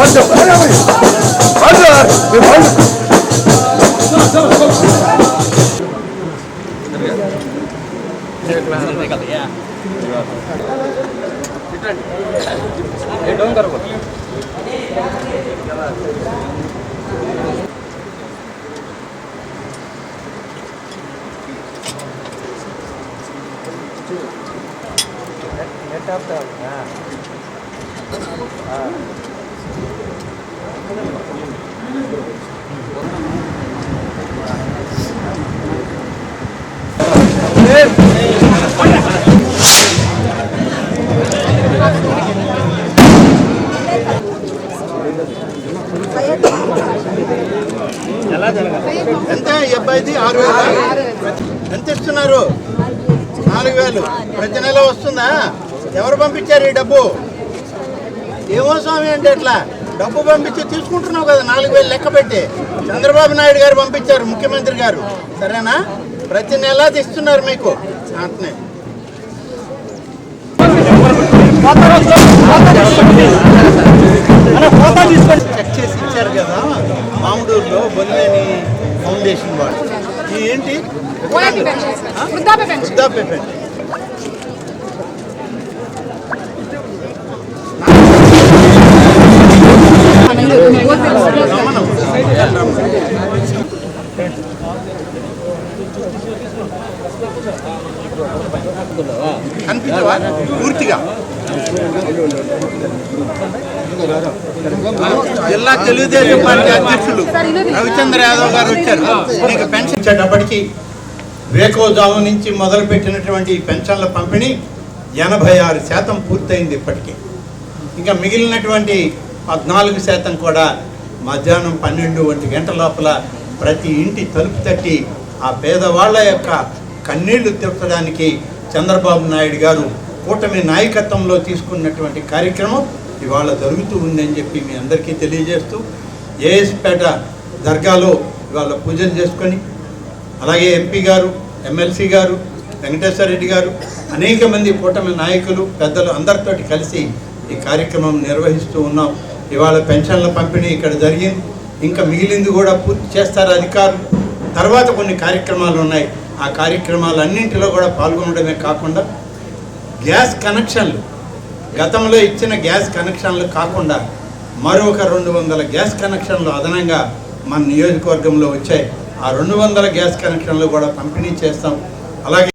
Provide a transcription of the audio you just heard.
Let's have that. ఎంత ఈ అబ్బాయిది? ఆరు వేలు? ఎంత ఇస్తున్నారు? నాలుగు వేలు. ప్రతి నెల వస్తుందా? ఎవరు పంపించారు ఈ డబ్బు? ఏమో స్వామి అంటే ఎట్లా? డబ్బు పంపించి తీసుకుంటున్నావు కదా నాలుగు వేలు లెక్క పెట్టి. చంద్రబాబు నాయుడు గారు పంపించారు ముఖ్యమంత్రి గారు. సరేనా? ప్రతి నెల ఇస్తున్నారు మీకు. అట్నే. చెక్ చేసి ఇచ్చారు కదా మామిడూరులో బొల్లేని ఫౌండేషన్ వాళ్ళు. ఏంటి. వృద్ధాప్య పెన్షన్. కనిపించవా? పూర్తిగా? జిల్లా తెలుగుదేశం పార్టీ అధ్యక్షులు రవిచంద్ర యాదవ్ గారు వచ్చారు. మీకు పెన్షన్ ఇచ్చేటప్పటికి వేకోజాము నుంచి మొదలుపెట్టినటువంటి పెన్షన్ల పంపిణీ ఎనభై ఆరు శాతం పూర్తయింది ఇప్పటికీ. ఇంకా మిగిలినటువంటి పద్నాలుగు శాతం కూడా మధ్యాహ్నం పన్నెండు వంటి గంటల లోపల ప్రతి ఇంటి తలుపు తట్టి ఆ పేదవాళ్ళ యొక్క కన్నీళ్ళు తెప్పడానికి చంద్రబాబు నాయుడు గారు కూటమి నాయకత్వంలో తీసుకున్నటువంటి కార్యక్రమం ఇవాళ జరుగుతూ ఉందని చెప్పి మీ అందరికీ తెలియజేస్తూ ఏఎస్పేట దర్గాలో ఇవాళ పూజలు చేసుకొని అలాగే ఎంపీ గారు ఎమ్మెల్సీ గారు వెంకటేశ్వర రెడ్డి గారు అనేక మంది కూటమి నాయకులు పెద్దలు అందరితోటి కలిసి ఈ కార్యక్రమం నిర్వహిస్తూ ఉన్నాం. ఇవాళ పెన్షన్ల పంపిణీ ఇక్కడ జరిగింది. ఇంకా మిగిలింది కూడా పూర్తి చేస్తారు అధికారులు. తర్వాత కొన్ని కార్యక్రమాలు ఉన్నాయి. ఆ కార్యక్రమాలన్నింటిలో కూడా పాల్గొనడమే కాకుండా గ్యాస్ కనెక్షన్లు. గతంలో ఇచ్చిన గ్యాస్ కనెక్షన్లు కాకుండా మరొక రెండు వందల గ్యాస్ కనెక్షన్లు అదనంగా మన నియోజకవర్గంలో వచ్చాయి. ఆ రెండు వందల గ్యాస్ కనెక్షన్లు కూడా పంపిణీ చేస్తాం. అలాగే